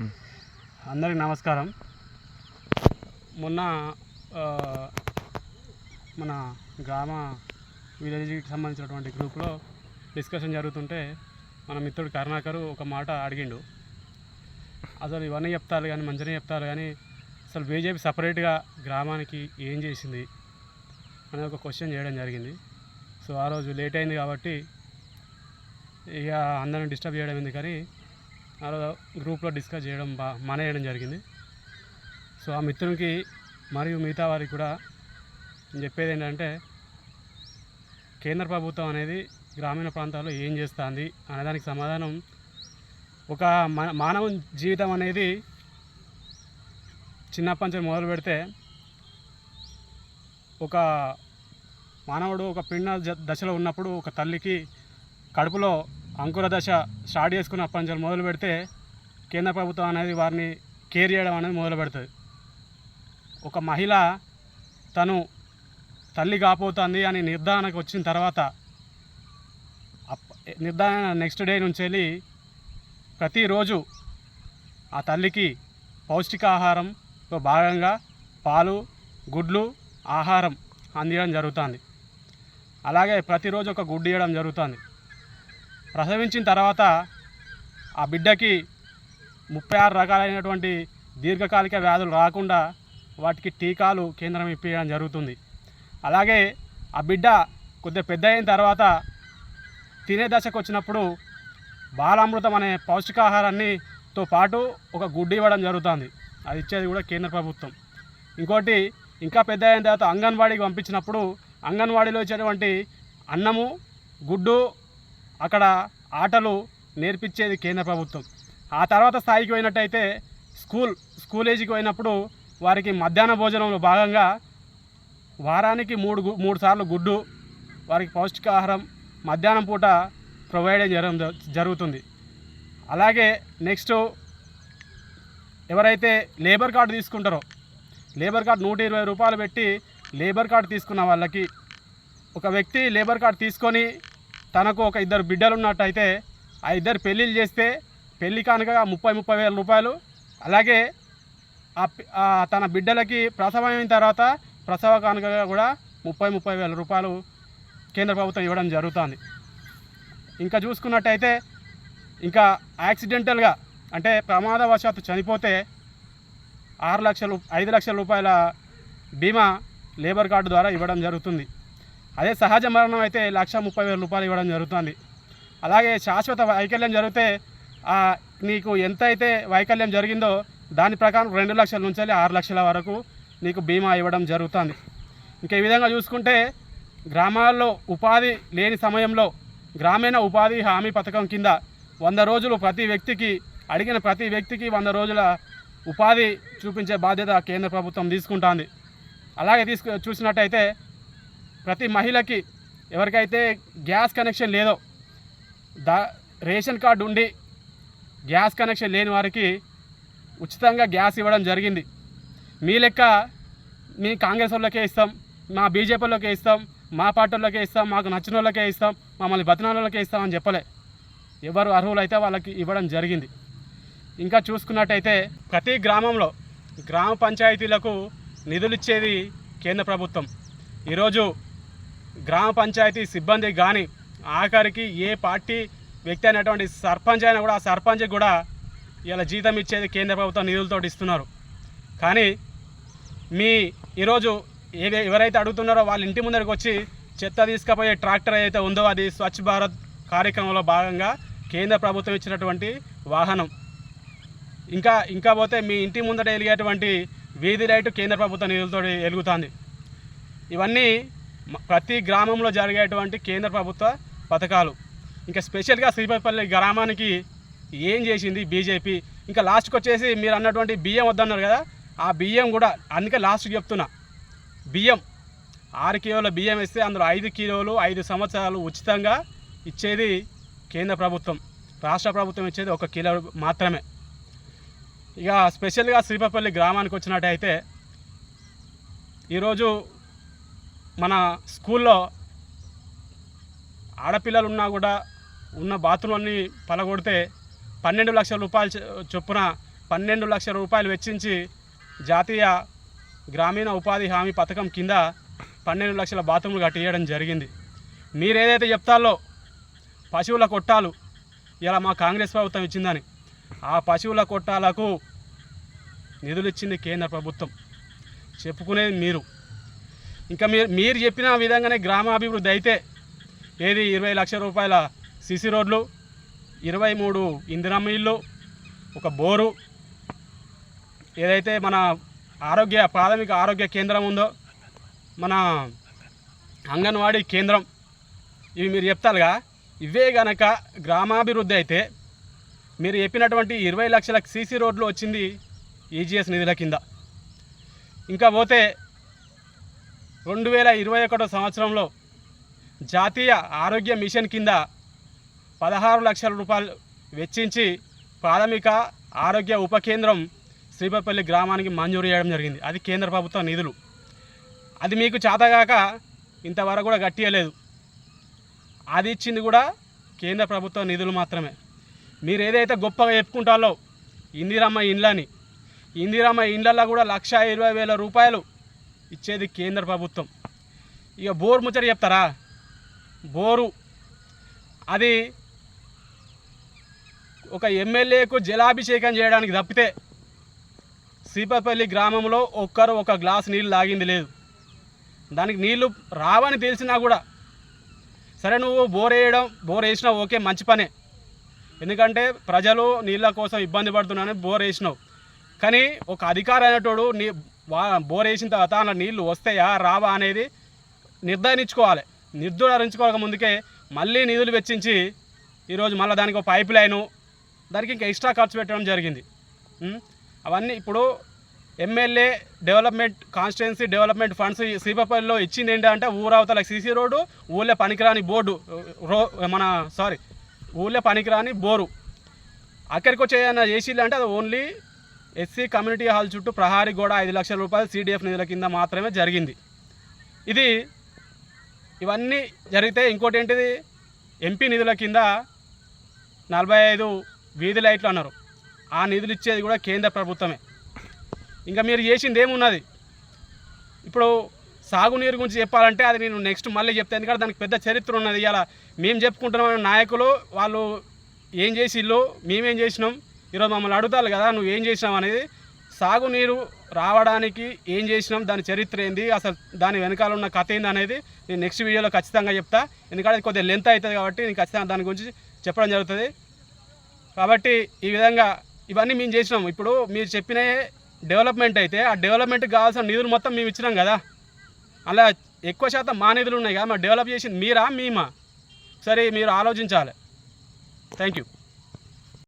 అందరికి నమస్కారం. మొన్న మన గ్రామ విలేజ్కి సంబంధించినటువంటి గ్రూప్లో డిస్కషన్ జరుగుతుంటే మన మిత్రుడు కరుణాకరు ఒక మాట అడిగిండు. అసలు ఇవన్నీ చెప్తారు కానీ మంచిగా చెప్తారు కానీ అసలు బీజేపీ సపరేట్గా గ్రామానికి ఏం చేసింది అనే ఒక క్వశ్చన్ చేయడం జరిగింది. సో ఆ రోజు లేట్ అయింది కాబట్టి ఇక అందరం డిస్టర్బ్ చేయడం ఎందుకని అలా గ్రూప్లో డిస్కస్ చేయడం బా మానేయడం జరిగింది. సో ఆ మిత్రునికి మరియు మిగతా వారికి కూడా నేను చెప్పేది ఏంటంటే కేంద్ర ప్రభుత్వం అనేది గ్రామీణ ప్రాంతాల్లో ఏం చేస్తుంది అనేదానికి సమాధానం ఒక మన మానవ జీవితం అనేది చిన్నప్పటి నుంచి మొదలు పెడితే ఒక మానవుడు ఒక పిండ దశలో ఉన్నప్పుడు ఒక తల్లికి కడుపులో అంకుర దశ స్టార్ట్ చేసుకున్న అప్పటి నుంచి మొదలు పెడితే కేంద్ర ప్రభుత్వం అనేది వారిని కేర్ చేయడం అనేది మొదలు పెడుతుంది. ఒక మహిళ తను తల్లి కాపోతుంది అని నిర్ధారణకు వచ్చిన తర్వాత నిర్ధారణ నెక్స్ట్ డే నుంచి వెళ్ళి ప్రతిరోజు ఆ తల్లికి పౌష్టికాహారంలో భాగంగా పాలు గుడ్లు ఆహారం అందించడం జరుగుతుంది. అలాగే ప్రతిరోజు ఒక గుడ్డు ఇవ్వడం జరుగుతుంది. ప్రసవించిన తర్వాత ఆ బిడ్డకి ముప్పై ఆరు రకాలైనటువంటి దీర్ఘకాలిక వ్యాధులు రాకుండా వాటికి టీకాలు కేంద్రం ఇప్పించడం జరుగుతుంది. అలాగే ఆ బిడ్డ కొద్దిగా పెద్ద అయిన తర్వాత తినే దశకు వచ్చినప్పుడు బాలామృతం అనే పౌష్టికాహారాన్నితో పాటు ఒక గుడ్డు ఇవ్వడం జరుగుతుంది. అది ఇచ్చేది కూడా కేంద్ర ప్రభుత్వం. ఇంకోటి ఇంకా పెద్ద అయిన తర్వాత అంగన్వాడీకి పంపించినప్పుడు అంగన్వాడీలో ఇచ్చేటువంటి అన్నము గుడ్డు అక్కడ ఆటలు నేర్పించేది కేంద్ర ప్రభుత్వం. ఆ తర్వాత స్థాయికి పోయినట్టయితే స్కూల్ స్కూల్ ఏజ్కి పోయినప్పుడు వారికి మధ్యాహ్న భోజనంలో భాగంగా వారానికి మూడు గు- మూడు సార్లు గుడ్డు వారికి పౌష్టికాహారం మధ్యాహ్నం పూట ప్రొవైడ్ చేయడం జ- జరుగుతుంది. అలాగే నెక్స్ట్ ఎవరైతే లేబర్ కార్డు తీసుకుంటారో లేబర్ కార్డు నూట ఇరవై రూపాయలు పెట్టి లేబర్ కార్డు తీసుకున్న వాళ్ళకి ఒక వ్యక్తి లేబర్ కార్డు తీసుకొని తనకు ఒక ఇద్దరు బిడ్డలు ఉన్నట్టయితే ఆ ఇద్దరు పెళ్ళిళ్ళు చేస్తే పెళ్ళి కానుకగా ముప్పై ముప్పై వేల రూపాయలు. అలాగే ఆ తన బిడ్డలకి ప్రసవమైన తర్వాత ప్రసవ కానుకగా కూడా ముప్పై ముప్పై వేల రూపాయలు కేంద్ర ప్రభుత్వం ఇవ్వడం జరుగుతుంది. ఇంకా చూసుకున్నట్టయితే ఇంకా యాక్సిడెంటల్గా అంటే ప్రమాదవశాత్తు చనిపోతే ఆరు లక్షలు ఐదు లక్షల రూపాయల బీమా లేబర్ కార్డు ద్వారా ఇవ్వడం జరుగుతుంది. అదే సహజ మరణం అయితే లక్ష ముప్పై వేల రూపాయలు ఇవ్వడం జరుగుతుంది. అలాగే శాశ్వత వైకల్యం జరిగితే నీకు ఎంత అయితే వైకల్యం జరిగిందో దాని ప్రకారం రెండు లక్షల నుంచి ఆరు లక్షల వరకు నీకు బీమా ఇవ్వడం జరుగుతుంది. ఇంకా ఈ విధంగా చూసుకుంటే గ్రామాల్లో ఉపాధి లేని సమయంలో గ్రామీణ ఉపాధి హామీ పథకం కింద వంద రోజులు ప్రతి వ్యక్తికి అడిగిన ప్రతి వ్యక్తికి వంద రోజుల ఉపాధి చూపించే బాధ్యత కేంద్ర ప్రభుత్వం తీసుకుంటుంది. అలాగే తీసుకు చూసినట్టయితే ప్రతి మహిళకి ఎవరికైతే గ్యాస్ కనెక్షన్ లేదో దా రేషన్ కార్డు ఉండి గ్యాస్ కనెక్షన్ లేని వారికి ఉచితంగా గ్యాస్ ఇవ్వడం జరిగింది. మీ లెక్క మీ కాంగ్రెస్ వాళ్ళకే ఇస్తాం మా బీజేపీ వాళ్ళకే ఇస్తాం మా పార్టీ వాళ్ళకే ఇస్తాం మాకు నచ్చిన వాళ్ళకే ఇస్తాం మమ్మల్ని బతిన వాళ్ళకే ఇస్తాం అని చెప్పలే. ఎవరు అర్హులైతే వాళ్ళకి ఇవ్వడం జరిగింది. ఇంకా చూసుకున్నట్టయితే ప్రతి గ్రామంలో గ్రామ పంచాయతీలకు నిధులు ఇచ్చేది కేంద్ర ప్రభుత్వం. ఈరోజు గ్రామ పంచాయతీ సిబ్బంది కానీ ఆఖరికి ఏ పార్టీ వ్యక్తి అయినటువంటి సర్పంచ్ అయినా కూడా ఆ సర్పంచ్ కూడా ఇలా జీతం ఇచ్చేది కేంద్ర ప్రభుత్వం నిధులతో ఇస్తున్నారు. కానీ మీ ఈరోజు ఏదే ఎవరైతే అడుగుతున్నారో వాళ్ళ ఇంటి ముందరికి వచ్చి చెత్త తీసుకుపోయే ట్రాక్టర్ ఏదైతే ఉందో అది స్వచ్ఛ భారత్ కార్యక్రమంలో భాగంగా కేంద్ర ప్రభుత్వం ఇచ్చినటువంటి వాహనం. ఇంకా ఇంకా పోతే మీ ఇంటి ముందట వెలిగేటువంటి వీధి లైట్ కేంద్ర ప్రభుత్వ నిధులతో వెలుగుతుంది ఇవన్నీ ప్రతి గ్రామంలో జరిగేటువంటి కేంద్ర ప్రభుత్వ పథకాలు. ఇంకా స్పెషల్గా శ్రీపతిపల్లి గ్రామానికి ఏం చేసింది బీజేపీ? ఇంకా లాస్ట్కి వచ్చేసి మీరు అన్నటువంటి బియ్యం వద్దన్నారు కదా ఆ బియ్యం కూడా అందుకే లాస్ట్కి చెప్తున్నా. బియ్యం ఆరు కిలోల బియ్యం ఇస్తే అందులో ఐదు కిలోలు ఐదు సంవత్సరాలు ఉచితంగా ఇచ్చేది కేంద్ర ప్రభుత్వం. రాష్ట్ర ప్రభుత్వం ఇచ్చేది ఒక కిలో మాత్రమే. ఇక స్పెషల్గా శ్రీపపల్లి గ్రామానికి వచ్చినట్టయితే ఈరోజు మన స్కూల్లో ఆడపిల్లలు ఉన్నా కూడా ఉన్న బాత్రూమ్లన్నీ పలగొడితే పన్నెండు లక్షల రూపాయలు చొప్పున పన్నెండు లక్షల రూపాయలు వెచ్చించి జాతీయ గ్రామీణ ఉపాధి హామీ పథకం కింద పన్నెండు లక్షల బాత్రూమ్లు కట్టియడం జరిగింది. మీరు ఏదైతే చెప్తాలో పశువుల కొట్టాలు ఇలా మా కాంగ్రెస్ ప్రభుత్వం ఇచ్చిందని. ఆ పశువుల కొట్టాలకు నిధులు ఇచ్చింది కేంద్ర ప్రభుత్వం. చెప్పుకునేది మీరు. ఇంకా మీరు మీరు చెప్పిన విధంగానే గ్రామాభివృద్ధి అయితే ఏది ఇరవై లక్షల రూపాయల సిసి రోడ్లు ఇరవై మూడు ఇందిరమ్మ ఇల్లు ఒక బోరు ఏదైతే మన ఆరోగ్య ప్రాథమిక ఆరోగ్య కేంద్రం ఉందో మన అంగన్వాడీ కేంద్రం ఇవి మీరు చెప్తారుగా ఇవే గనక గ్రామాభివృద్ధి అయితే మీరు చెప్పినటువంటి ఇరవై లక్షల సీసీ రోడ్లు వచ్చింది ఈజీఎస్ నిధుల కింద. ఇంకా పోతే రెండు వేల ఇరవై ఒకటో సంవత్సరంలో జాతీయ ఆరోగ్య మిషన్ కింద పదహారు లక్షల రూపాయలు వెచ్చించి ప్రాథమిక ఆరోగ్య ఉప కేంద్రం శ్రీపల్లి గ్రామానికి మంజూరు చేయడం జరిగింది. అది కేంద్ర ప్రభుత్వ నిధులు. అది మీకు చేతగాక ఇంతవరకు కూడా గట్టియలేదు అది ఇచ్చింది కూడా కేంద్ర ప్రభుత్వ నిధులు మాత్రమే. మీరు ఏదైతే గొప్పగా చెప్పుకుంటారో ఇందిరమ్మ ఇండ్లని ఇందిరమ్మ ఇండ్లలో కూడా లక్ష ఇరవై వేల రూపాయలు ఇచ్చేది కేంద్ర ప్రభుత్వం. ఇక బోరు ముచ్చట చెప్తారా? బోరు. అది ఒక ఎమ్మెల్యేకు జలాభిషేకం చేయడానికి తప్పితే సీపపల్లి గ్రామంలో ఒక్కరు ఒక గ్లాస్ నీళ్ళు తాగింది లేదు. దానికి నీళ్ళు రావని తెలిసినా కూడా సరే నువ్వు బోర్ వేయడం బోర్ వేసినా ఓకే మంచి పనే. ఎందుకంటే ప్రజలు నీళ్ళ కోసం ఇబ్బంది పడుతున్నారని బోర్ వేసినావు. కానీ ఒక అధికారి అనేటోడు నీ వా- బోర్ వేసిన తర్వాత అలా నీళ్ళు వస్తాయా రావా అనేది నిర్ధారించుకోవాలి. నిర్ధారించుకోక ముందుకే మళ్ళీ నిధులు వెచ్చించి ఈరోజు మళ్ళీ దానికి ఒక పైప్ లైను దానికి ఇంకా ఎక్స్ట్రా ఖర్చు పెట్టడం జరిగింది. అవన్నీ ఇప్పుడు MLA development constituency development funds ఈ శ్రీపల్లిలో ఇచ్చింది ఏంటంటే ఊరవతల సీసీ రోడ్డు ఊళ్ళో పనికిరాని బోర్డు రో మన సారీ ఊళ్ళో పనికిరాని బోరు. అక్కడికి వచ్చి ఏదైనా చేసిల్లు అంటే అది ఓన్లీ ఎస్సీ కమ్యూనిటీ హాల్ చుట్టూ ప్రహారీ గోడ ఐదు లక్షల రూపాయలు సిడిఎఫ్ నిధుల కింద మాత్రమే జరిగింది. ఇది ఇవన్నీ జరిగితే ఇంకోటి ఏంటిది? ఎంపీ నిధుల కింద నలభై ఐదు వీధి లైట్లు అన్నారు. ఆ నిధులు ఇచ్చేది కూడా కేంద్ర ప్రభుత్వమే. ఇంకా మీరు చేసింది ఏమున్నది? ఇప్పుడు సాగునీరు గురించి చెప్పాలంటే అది నేను నెక్స్ట్ మళ్ళీ చెప్తాను ఎందుకంటే దానికి పెద్ద చరిత్ర ఉన్నది. ఇలా మేము చెప్పుకుంటున్నాం నాయకులు వాళ్ళు ఏం చేసిళ్ళు? మేమేం చేసినాం? ఈరోజు మమ్మల్ని అడుగుతారు కదా నువ్వు ఏం చేసినావు? అనేది. సాగునీరు రావడానికి ఏం చేసినాం దాని చరిత్ర ఏంది అసలు దాని వెనకాల ఉన్న కథ ఏంది అనేది నేను నెక్స్ట్ వీడియోలో ఖచ్చితంగా చెప్తా. ఎందుకంటే కొద్దిగా లెంత్ అవుతుంది కాబట్టి నేను ఖచ్చితంగా దాని గురించి చెప్పడం జరుగుతుంది. కాబట్టి ఈ విధంగా ఇవన్నీ మేము చేసినాం. ఇప్పుడు మీరు చెప్పిన డెవలప్మెంట్ అయితే ఆ డెవలప్మెంట్కి కావాల్సిన నిధులు మొత్తం మేము ఇచ్చినాం కదా. అలా ఎక్కువ శాతం మా నిధులు ఉన్నాయి కదా మరి డెవలప్ చేసింది మీరా మేమా? సరే మీరు ఆలోచించాలి. Thank you